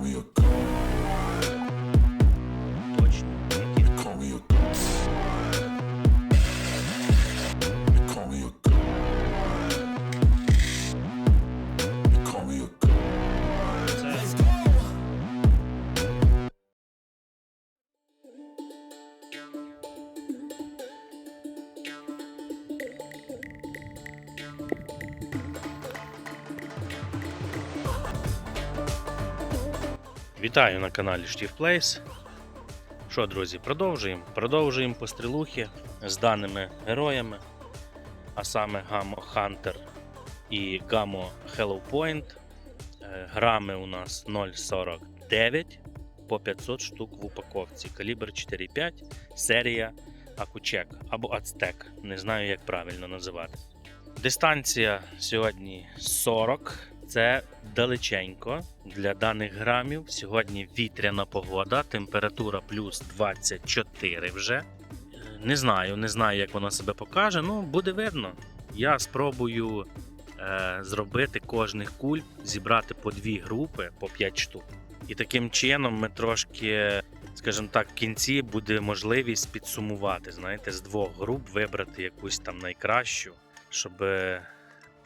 we'll goal. Вітаю на каналі Плейс. Що, друзі, продовжуємо. Продовжуємо пострілухи з даними героями, а саме Гаммо Хантер і Гаммо Hello Point. Е, Грами у нас 0,49 по 500 штук в упаковці. Калібр 4,5, серія Акучек або Ацтек. Не знаю, як правильно називати. Дистанція сьогодні 40. Це далеченько для даних грамів. Сьогодні вітряна погода, температура плюс 24 вже. Е, Не знаю, не знаю, як вона себе покаже. Ну, буде видно. Я спробую е, зробити кожних куль, зібрати по дві групи по 5 штук. І таким чином ми трошки, скажімо так, в кінці буде можливість підсумувати, знаєте, з двох груп вибрати якусь там найкращу, щоб е,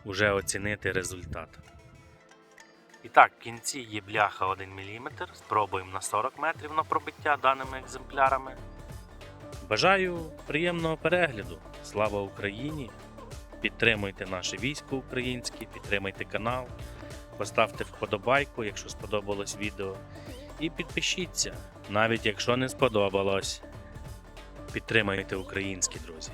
уже оцінити результат. І так, в кінці є бляха 1 мм. Спробуємо на 40 метрів на пробиття даними екземплярами. Бажаю приємного перегляду. Слава Україні! Підтримуйте наше військо українське, підтримуйте канал, поставте вподобайку, якщо сподобалось відео. І підпишіться, навіть якщо не сподобалось. Підтримуйте українські друзі.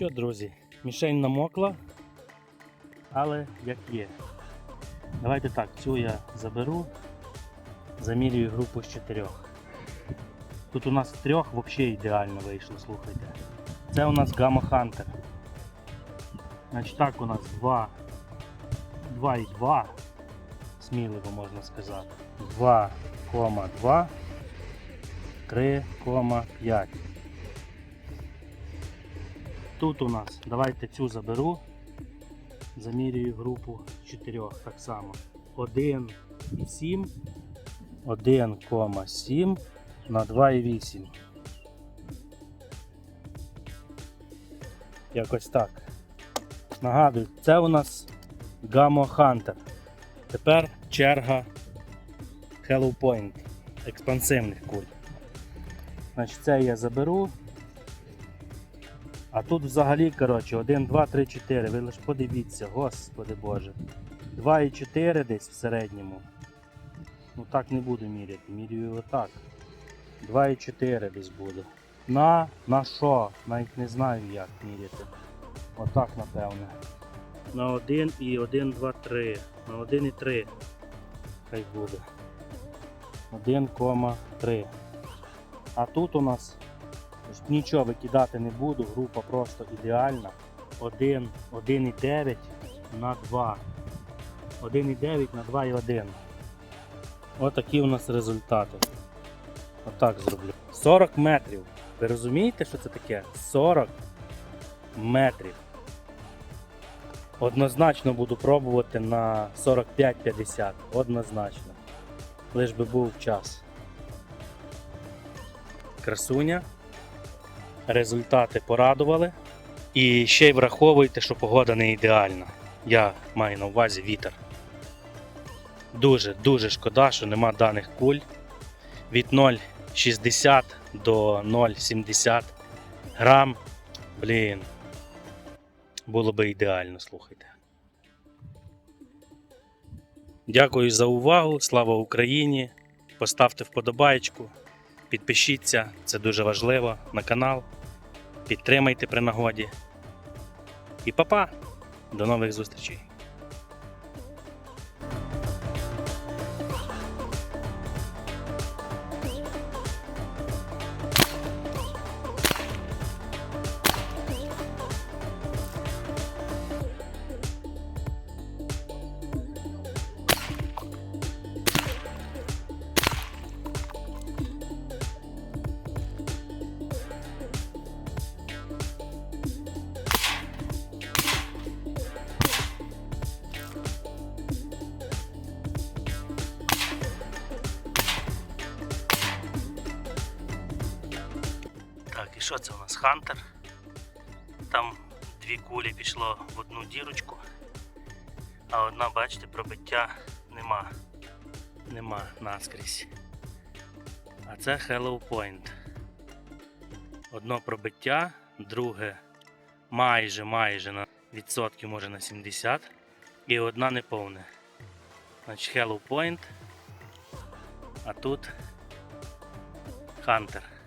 Що, друзі, мішень намокла, але як є. Давайте так, цю я заберу, замірюю групу з чотирьох. Тут у нас трьох взагалі ідеально вийшло, слухайте. Це у нас Gamma Hunter. Значить так у нас 2, 2 і 2, сміливо можна сказати. 2,2, 3,5. Тут у нас, давайте цю заберу, замірюю групу з чотирьох так само. 1,7, 1,7 на 2,8. Якось так. Нагадую, це у нас Gamma Hunter. Тепер черга Hello Point експансивних куль. Значить, це я заберу. А тут взагалі, коротше, 1, 2, 3, 4. Ви лише подивіться, господи боже. 2 і 4 десь в середньому. Ну так не буду міряти, міряю отак. 2 і 4 десь буде. На, на що? Навіть не знаю як міряти. Отак напевне. На 1 і 1, 2, 3. На 1 і 3. Хай буде. 1,3. А тут у нас Нічого викидати не буду, група просто ідеальна. 1, 1,9 на 2. 1,9 на 2,1. Отакі у нас результати. Отак зроблю. 40 метрів. Ви розумієте, що це таке? 40 метрів. Однозначно буду пробувати на 45-50. Однозначно. Лиш би був час. Красуня результати порадували. І ще й враховуйте, що погода не ідеальна. Я маю на увазі вітер. Дуже дуже шкода, що нема даних куль. Від 0,60 до 0,70 грам. Блін. Було би ідеально, слухайте. Дякую за увагу. Слава Україні! Поставте вподобайку. Підпишіться, це дуже важливо на канал. Підтримайте при нагоді. І па-па! До нових зустрічей! Що це у нас? Хантер. Там дві кулі пішло в одну дірочку, а одна, бачите, пробиття нема. Нема наскрізь. А це Hello Point. Одно пробиття, друге майже майже на відсотків, може на 70. І одна неповне. Значить Hello Point. А тут Хантер.